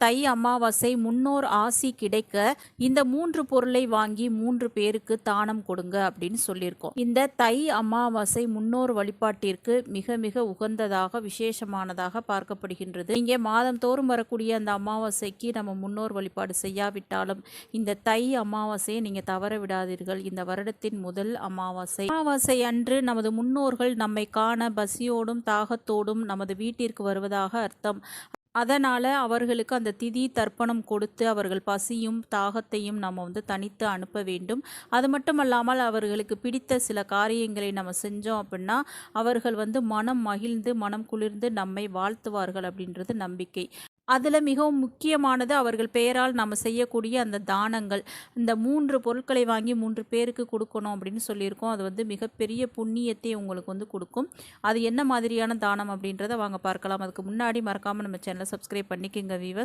தை அமாவாசை முன்னோர் ஆசி கிடைக்க இந்த மூன்று பொருளை வாங்கி மூன்று பேருக்கு தானம் கொடுங்க அப்படின்னு சொல்லியிருக்கோம். இந்த தை அமாவாசை முன்னோர் வழிபாட்டிற்கு மிக மிக உகந்ததாக விசேஷமானதாக பார்க்கப்படுகின்றது. இங்கே மாதம் தோறும் வரக்கூடிய அந்த அமாவாசைக்கு நம்ம முன்னோர் வழிபாடு செய்யாவிட்டாலும் இந்த தை அமாவாசையை நீங்க தவற விடாதீர்கள். இந்த வருடத்தின் முதல் அமாவாசை. அமாவாசை அன்று நமது முன்னோர்கள் நம்மை காண பசியோடும் தாகத்தோடும் நமது வீட்டிற்கு வருவதாக அர்த்தம். அதனால் அவர்களுக்கு அந்த திதி தர்ப்பணம் கொடுத்து அவர்கள் பசியும் தாகத்தையும் நம்ம வந்து தனித்து அனுப்ப வேண்டும். அது மட்டும் அல்லாமல் அவர்களுக்கு பிடித்த சில காரியங்களை நம்ம செஞ்சோம் அப்படின்னா அவர்கள் வந்து மனம் மகிழ்ந்து மனம் குளிர்ந்து நம்மை வாழ்த்துவார்கள் அப்படின்றது நம்பிக்கை. அதில் மிகவும் முக்கியமானது அவர்கள் பெயரால் நம்ம செய்யக்கூடிய அந்த தானங்கள். இந்த மூன்று பொருட்களை வாங்கி மூன்று பேருக்கு கொடுக்கணும் அப்படின்னு சொல்லியிருக்கோம். அது வந்து மிகப்பெரிய புண்ணியத்தை உங்களுக்கு வந்து கொடுக்கும். அது என்ன மாதிரியான தானம் அப்படின்றத வாங்க பார்க்கலாம். அதுக்கு முன்னாடி மறக்காமல் நம்ம சேனலை சப்ஸ்கிரைப் பண்ணிக்கோங்க வீவர்